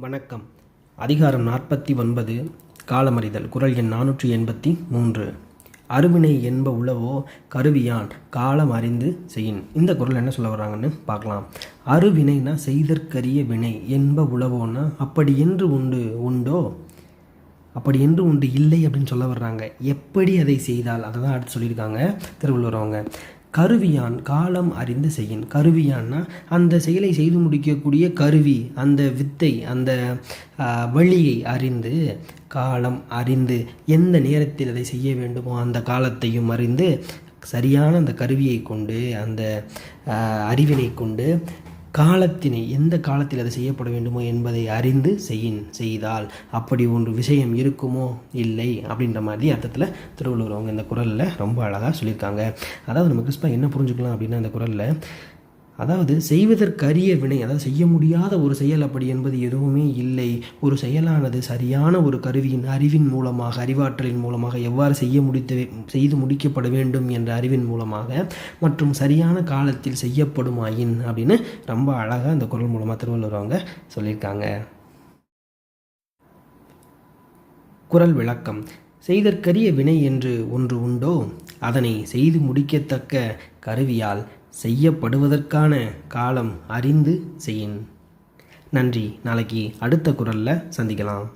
வணக்கம். அதிகாரம் நாற்பத்தி ஒன்பது காலமறிதல் குரல் எண் நானூற்றி எண்பத்தி மூன்று. அருவினை என்ப உளவோ கருவியான் காலம் அறிந்து செய்யின் இந்த குரல் என்ன சொல்ல வர்றாங்கன்னு பார்க்கலாம். அருவினைனா செய்தற்கரிய வினை என்ப உளவோன்னா அப்படி என்று உண்டு உண்டோ? அப்படி என்று ஒன்று இல்லை அப்படின்னு சொல்ல வர்றாங்க. எப்படி அதை செய்தால்? அதை தான் அடுத்து சொல்லியிருக்காங்க திருவள்ளுவர் அவங்க. கருவியான் காலம் அறிந்து செய்யின். கருவியான்னா அந்த செயலை செய்து முடிக்கக்கூடிய கருவி அந்த வித்தை அந்த வழியை அறிந்து காலம் அறிந்து எந்த நேரத்தில் அதை செய்ய வேண்டுமோ அந்த காலத்தையும் அறிந்து சரியான அந்த கருவியை கொண்டு அந்த அறிவினை கொண்டு காலத்தினை எந்த காலத்தில் அது செய்யப்பட வேண்டுமோ என்பதை அறிந்து செய்யின் செய்தால் அப்படி ஒன்று விஷயம் இருக்குமோ? இல்லை அப்படின்ற மாதிரி அர்த்தத்தில் திருவள்ளுவர் அவங்க இந்த குரலில் ரொம்ப அழகாக சொல்லியிருக்காங்க. அதாவது நம்ம கிறிஸ்பா என்ன புரிஞ்சுக்கலாம் அப்படின்னா இந்த குரலில் அதாவது செய்வதற்கரிய வினை அதாவது செய்ய முடியாத ஒரு செயல் அப்படி என்பது எதுவுமே இல்லை. ஒரு செயலானது சரியான ஒரு கருவியின் அறிவின் மூலமாக அறிவாற்றலின் மூலமாக எவ்வாறு செய்ய முடித்து செய்து முடிக்கப்பட வேண்டும் என்ற அறிவின் மூலமாக மற்றும் சரியான காலத்தில் செய்யப்படுமாயின் அப்படின்னு ரொம்ப அழகாக அந்த குரல் மூலமாக திருவள்ளுவர் அவங்க சொல்லியிருக்காங்க. குரல் விளக்கம். செய்தற்கரிய வினை என்று ஒன்று உண்டோ? அதனை செய்து முடிக்கத்தக்க கருவியால் செய்யப்படுவதற்கான காலம் அறிந்து செய்யின். நன்றி. நாளைக்கு அடுத்த குரலில் சந்திக்கலாம்.